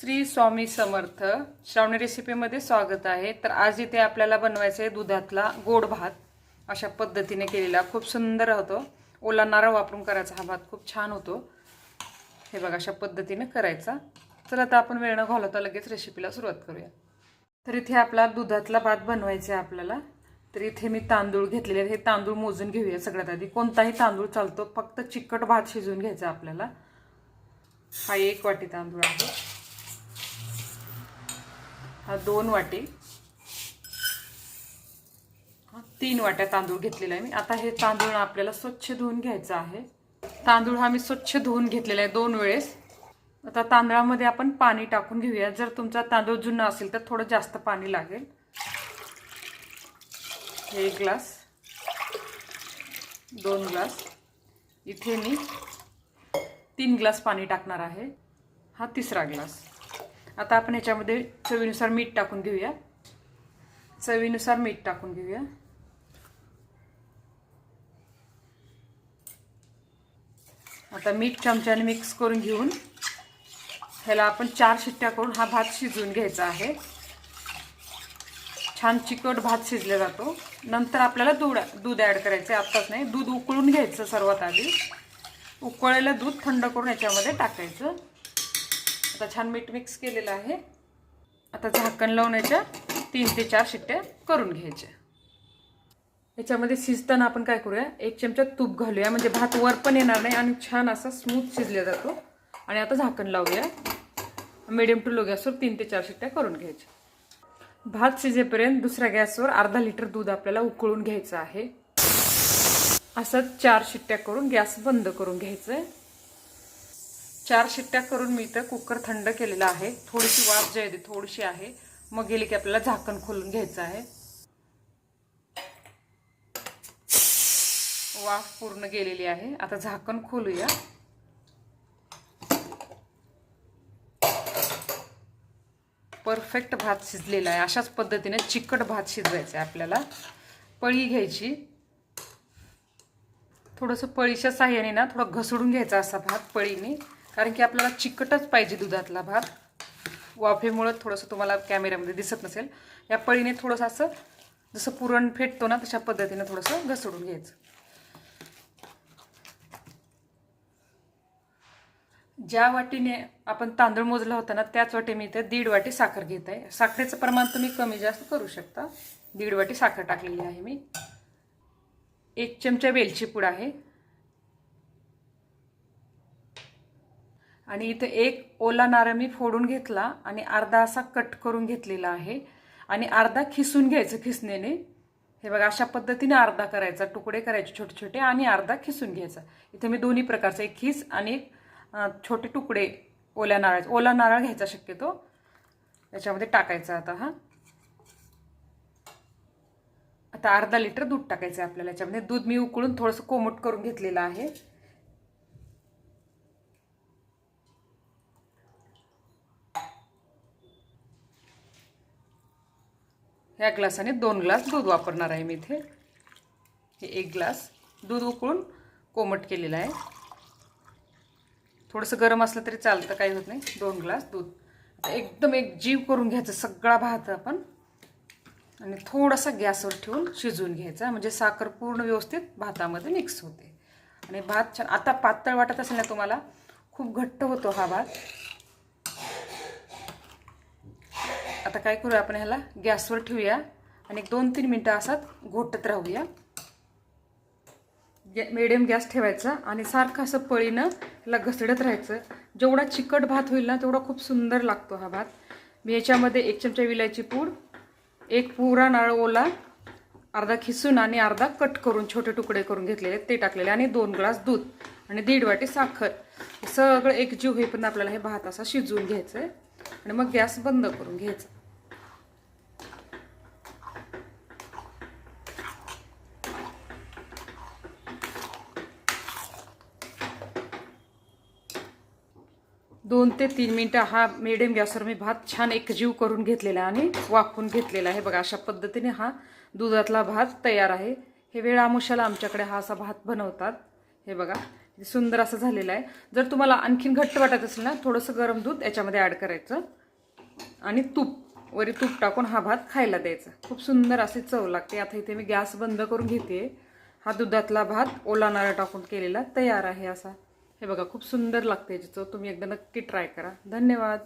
श्री स्वामी समर्थ श्रावणी रेसिपीमध्ये स्वागत आहे. तर आज इथे आपल्याला बनवायचं आहे दुधातला गोड भात. अशा पद्धतीने केलेला. खूप सुंदर होतो. ओला नारळ वापरून करायचा हा भात. खूप छान होतो. हे बघा अशा पद्धतीने करायचा. चला आता आपण वेळ न घालवता लगेच रेसिपीला सुरुवात करूया. तर इथे आपला दुधातला भात बनवायचा आहे आपल्याला. तर इथे मी तांदूळ घेतलेले हे तांदूळ मोजून घेऊया सगळ्यात आधी. कोणताही तांदूळ चालतो. फक्त चिकट भात शिजवून घ्यायचा आपल्याला. हा एक वाटी तांदूळ आहे. हा दोन वाटी. तीन वाट्या तांदूळ घेतलेला आहे मी. आता हे तांदूळ आपल्याला स्वच्छ धुवून घ्यायचं आहे. तांदूळ हा मी स्वच्छ धुवून घेतलेला आहे दोन वेळेस. आता तांदळामध्ये आपण पाणी टाकून घेऊया. जर तुमचा तांदूळ जुना असेल तर थोडं जास्त पाणी लागेल. हे एक ग्लास. दोन ग्लास. इथे मी तीन ग्लास पाणी टाकणार आहे. हा तिसरा ग्लास. आता आपण ह्याच्यामध्ये चवीनुसार मीठ टाकून घेऊया. चवीनुसार मीठ टाकून घेऊया. आता मीठ चमच्याने मिक्स करून घेऊन ह्याला आपण चार शिट्ट्या करून हा भात शिजवून घ्यायचा आहे. छान चिकट भात शिजला जातो. नंतर आपल्याला दूध दूध ॲड करायचं आहे आत्ताच नाही दूध उकळून घ्यायचं सर्वात आधी. उकळलेलं दूध थंड करून याच्यामध्ये टाकायचं. आता छान मीठ मिक्स केलेलं आहे. आता झाकण लावण्याच्या तीन ते चार शिट्ट्या करून घ्यायच्या. याच्यामध्ये शिजताना आपण काय करूया? एक चमचा तूप घालूया. म्हणजे भात वर पण येणार नाही आणि छान असा स्मूथ शिजला जातो. आणि आता झाकण लावूया. मिडियम टू लो गॅसवर तीन ते चार शिट्ट्या करून घ्यायच्या. भात शिजेपर्यंत दुसऱ्या गॅसवर अर्धा लिटर दूध आपल्याला उकळून घ्यायचं आहे. असं चार शिट्ट्या करून गॅस बंद करून घ्यायचं आहे चार शिट्ट्या करून मी इथं कुकर थंड केलेला आहे. थोडीशी वाफ जी आहे ती थोडीशी आहे. मग गेली की आपल्याला झाकण खोलून घ्यायचं आहे. वाफ पूर्ण गेलेली आहे. आता झाकण खोलूया. परफेक्ट भात शिजलेला आहे. अशाच पद्धतीने चिकट भात शिजवायचा आहे आपल्याला. पळी घ्यायची. थोडंसं पळीच्या साह्याने ना थोडं घसडून घ्यायचा असा भात पळीने. कारण की आपल्याला चिकटच पाहिजे दुधातला भात. वाफेमुळं थोडंसं तुम्हाला कॅमेऱ्यामध्ये दिसत नसेल. या पळीने थोडंसं असं जसं पुरण फेटतो ना तशा पद्धतीने थोडंसं घसडून घ्यायचं. ज्या वाटीने आपण तांदूळ मोजला होता ना त्याच वाटी मी इथे दीड वाटी साखर घेत आहे. साखरेचं प्रमाण तुम्ही कमी जास्त करू शकता. दीड वाटी साखर टाकलेली आहे मी. एक चमचा वेलची पूड आहे. आणि इथं एक ओला नारळ मी फोडून घेतला आणि अर्धा असा कट करून घेतलेला आहे. आणि अर्धा खिसून घ्यायचं खिसणीने हे बघा अशा पद्धतीने अर्धा करायचा तुकडे करायचे छोटे छोटे आणि अर्धा खिसून घ्यायचा. इथे मी दोन्ही प्रकारचा एक खिस आणि एक छोटे तुकडे ओल्या नारळाचे ओला नारळ घ्यायचा शक्यतो. याच्यामध्ये टाकायचा आता हा. आता अर्धा लिटर दूध टाकायचं आहे आपल्याला. याच्यामध्ये दूध मी उकळून थोडंसं कोमट करून घेतलेलं आहे. ह्या ग्लासाने दोन ग्लास दूध वापरणार आहे मी इथे. हे एक ग्लास दूध उकळून कोमट केलेलं आहे. थोडंसं गरम असलं तरी चालतं काही होत नाही. दोन ग्लास दूध. एकदम एक जीव करून घ्यायचं सगळा भात आपण. आणि थोडासा गॅसवर ठेवून शिजवून घ्यायचा म्हणजे साखर पूर्ण व्यवस्थित भातामध्ये मिक्स होते. आणि भात छान आता पातळ वाटत असेल ना तुम्हाला खूप घट्ट होतो हा भात. आता काय करूया आपण ह्याला? गॅसवर ठेवूया. आणि एक दोन तीन मिनटं असाच घोटत राहूया. मिडियम गॅस ठेवायचा. आणि सारखं असं पळीनं ह्याला घसडत राहायचं. जेवढा चिकट भात होईल ना तेवढा खूप सुंदर लागतो हा भात. मी याच्यामध्ये एक चमचा विलायची पूड एक पुरा नाळ ओला अर्धा खिसून आणि अर्धा कट करून छोटे तुकडे करून घेतलेले ते टाकलेले आणि दोन ग्लास दूध आणि दीड वाटी साखर. सगळं एकजीव होईपर्यंत आपल्याला हे भात असा शिजवून घ्यायचं आहे आणि मग गॅस बंद करून घ्यायचा. दोन ते तीन मिनटं हा मिडियम गॅसवर मी भात छान एकजीव करून घेतलेला आणि वाफून घेतलेला आहे. बघा अशा पद्धतीने हा दुधातला भात तयार आहे. हे वेळ आमुशाला आमच्याकडे हा असा भात बनवतात. हे बघा सुंदर असं झालेलं आहे. जर तुम्हाला आणखीन घट्ट वाटत असेल ना थोडंसं गरम दूध याच्यामध्ये ॲड करायचं आणि तूप वरी तूप टाकून हा भात खायला द्यायचा. खूप सुंदर अशी चव लागते. आता इथे मी गॅस बंद करून घेते हा दुधातला भात ओला नारळ टाकून केलेला तयार आहे असा. हे बघा खूप सुंदर लागते याची चव तुम्ही एकदा नक्की ट्राय करा. धन्यवाद.